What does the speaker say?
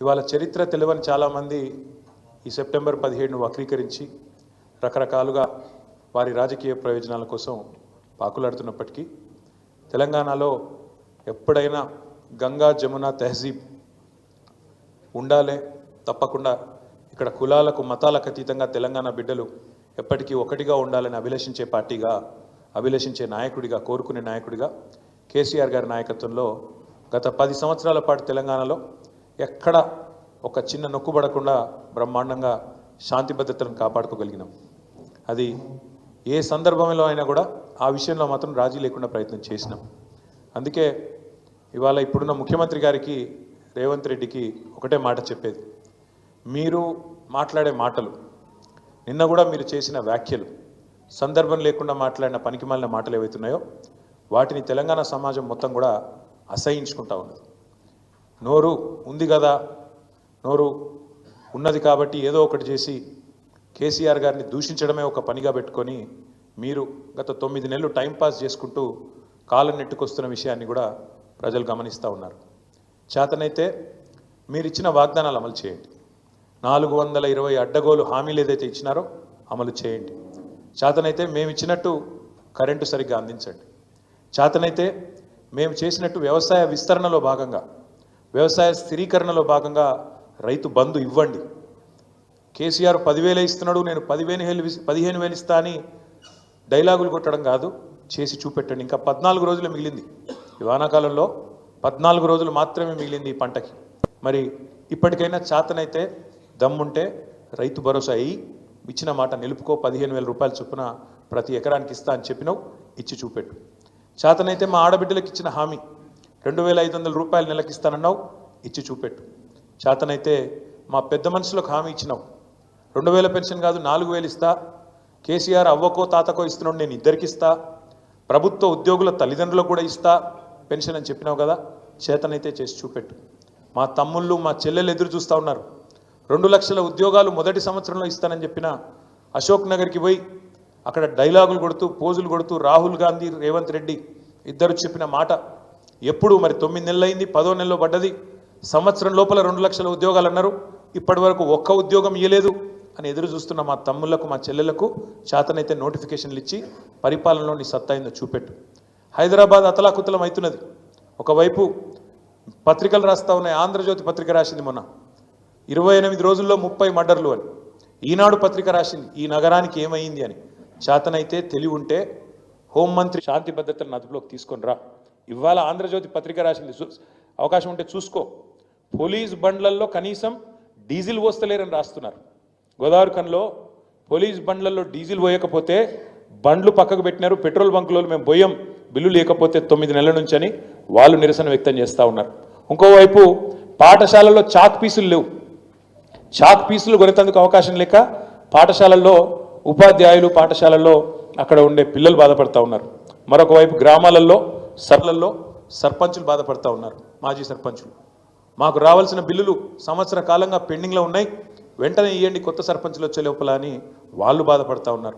ఇవాళ చరిత్ర తెలియని చాలామంది ఈ సెప్టెంబర్ పదిహేడును వక్రీకరించి రకరకాలుగా వారి రాజకీయ ప్రయోజనాల కోసం పాకులాడుతున్నప్పటికీ తెలంగాణలో ఎప్పుడైనా గంగా జమున తెహజీబ్ ఉండాలే తప్పకుండా ఇక్కడ కులాలకు మతాలకు అతీతంగా తెలంగాణ బిడ్డలు ఎప్పటికీ ఒకటిగా ఉండాలని అభిలషించే పార్టీగా అభిలషించే నాయకుడిగా కోరుకునే నాయకుడిగా కేసీఆర్ గారి నాయకత్వంలో గత పది సంవత్సరాల పాటు తెలంగాణలో ఎక్కడ ఒక చిన్న నొక్కుబడకుండా బ్రహ్మాండంగా శాంతి భద్రతలను కాపాడుకోగలిగినాం. అది ఏ సందర్భంలో అయినా కూడా ఆ విషయంలో మాత్రం రాజీ లేకుండా ప్రయత్నం చేసినాం. అందుకే ఇవాళ ఇప్పుడున్న ముఖ్యమంత్రి గారికి రేవంత్ రెడ్డికి ఒకటే మాట చెప్పేది. మీరు మాట్లాడే మాటలు నిన్న కూడా మీరు చేసిన వ్యాఖ్యలు సందర్భం లేకుండా మాట్లాడిన పనికిమాలిన మాటలు ఏవైతున్నాయో వాటిని తెలంగాణ సమాజం మొత్తం కూడా అసహించుకుంటా ఉన్నది. నోరు ఉంది కదా? నోరు ఉన్నది కాబట్టి ఏదో ఒకటి చేసి కేసీఆర్ గారిని దూషించడమే ఒక పనిగా పెట్టుకొని మీరు గత తొమ్మిది నెలలు టైంపాస్ చేసుకుంటూ కాలం నెట్టుకొస్తున్న విషయాన్ని కూడా ప్రజలు గమనిస్తూ ఉన్నారు. చేతనైతే మీరు ఇచ్చిన వాగ్దానాలు అమలు చేయండి. నాలుగు వందల ఇరవై అడ్డగోలు హామీలు ఏదైతే ఇచ్చినారో అమలు చేయండి. చేతనైతే మేము ఇచ్చినట్టు కరెంటు సరిగ్గా అందించండి. చేతనైతే మేము చేసినట్టు వ్యవసాయ విస్తరణలో భాగంగా వ్యవసాయ స్థిరీకరణలో భాగంగా రైతు బంధు ఇవ్వండి. కేసీఆర్ పదివేలు ఇస్తున్నాడు నేను పదివేలు వేలు పదిహేను వేలు ఇస్తా అని డైలాగులు కొట్టడం కాదు చేసి చూపెట్టండి. ఇంకా పద్నాలుగు రోజులు మిగిలింది. ఈ వానాకాలంలో పద్నాలుగు రోజులు మాత్రమే మిగిలింది ఈ పంటకి. మరి ఇప్పటికైనా చాతనైతే దమ్ముంటే రైతు భరోసా అయ్యి ఇచ్చిన మాట నిలుపుకో పదిహేను వేల రూపాయల చొప్పున ప్రతి ఎకరానికి ఇస్తా అని చెప్పినావు ఇచ్చి చూపెట్టు. చేతనైతే మా ఆడబిడ్డలకు ఇచ్చిన హామీ. రెండు వేల ఐదు వందల రూపాయలు నెలకి ఇస్తానన్నావు ఇచ్చి చూపెట్టు. చేతనైతే మా పెద్ద మనుషులకు హామీ ఇచ్చినావు. రెండు వేల పెన్షన్ కాదు నాలుగు వేలు ఇస్తా. కేసీఆర్ అవ్వకో తాతకో ఇస్తున్నాడు నేను ఇద్దరికి ఇస్తా. ప్రభుత్వ ఉద్యోగుల తల్లిదండ్రులకు కూడా ఇస్తా. పెన్షన్ అని చెప్పినావు కదా చేతనైతే చేసి చూపెట్టు. మా తమ్ముళ్ళు మా చెల్లెలు ఎదురు చూస్తూ ఉన్నారు. రెండు లక్షల ఉద్యోగాలు మొదటి సంవత్సరంలో ఇస్తానని చెప్పిన అశోక్ నగర్కి పోయి అక్కడ డైలాగులు కొడుతూ పోజులు కొడుతూ రాహుల్ గాంధీ రేవంత్ రెడ్డి ఇద్దరు చెప్పిన మాట ఎప్పుడు మరి తొమ్మిది నెలలు అయింది పదో నెలలో పడ్డది. సంవత్సరం లోపల రెండు లక్షల ఉద్యోగాలు అన్నారు. ఇప్పటి వరకు ఒక్క ఉద్యోగం ఇవ్వలేదు అని ఎదురు చూస్తున్న మా తమ్ముళ్ళకు మా చెల్లెలకు చేతనైతే నోటిఫికేషన్లు ఇచ్చి పరిపాలనలో నీ సత్తా అయిందో చూపెట్టు. హైదరాబాద్ అతలాకుతలం అవుతున్నది. ఒకవైపు పత్రికలు రాస్తా ఉన్నాయి. ఆంధ్రజ్యోతి పత్రిక రాసింది మొన్న. ఇరవై ఎనిమిది రోజుల్లో ముప్పై మర్డర్లు అని. ఈనాడు పత్రిక రాసింది. ఈ నగరానికి ఏమైంది అని. చేతనైతే తెలివి ఉంటే హోంమంత్రి శాంతి భద్రతలను అదుపులోకి తీసుకొని రా. ఇవాళ ఆంధ్రజ్యోతి పత్రిక రాసింది. అవకాశం ఉంటే చూసుకో. పోలీస్ బండ్లల్లో కనీసం డీజిల్ పోస్తలేరని రాస్తున్నారు. గోదావరి కన్లో పోలీస్ బండ్లలో డీజిల్ పోయకపోతే బండ్లు పక్కకు పెట్టినారు. పెట్రోల్ బంకులో మేము పోయాం. బిల్లు లేకపోతే తొమ్మిది నెలల నుంచి అని వాళ్ళు నిరసన వ్యక్తం చేస్తూ ఉన్నారు. ఇంకోవైపు పాఠశాలల్లో చాక్ పీసులు లేవు. చాక్ పీసులు కొనేందుకు అవకాశం లేక పాఠశాలల్లో ఉపాధ్యాయులు పాఠశాలల్లో అక్కడ ఉండే పిల్లలు బాధపడుతూ ఉన్నారు. మరొక వైపు గ్రామాలలో సర్లల్లో సర్పంచులు బాధపడతా ఉన్నారు మాజీ సర్పంచులు. మాకు రావాల్సిన బిల్లులు సంవత్సర కాలంగా పెండింగ్లో ఉన్నాయి వెంటనే ఇవ్వండి కొత్త సర్పంచులు వచ్చే లోపల అని వాళ్ళు బాధపడతా ఉన్నారు.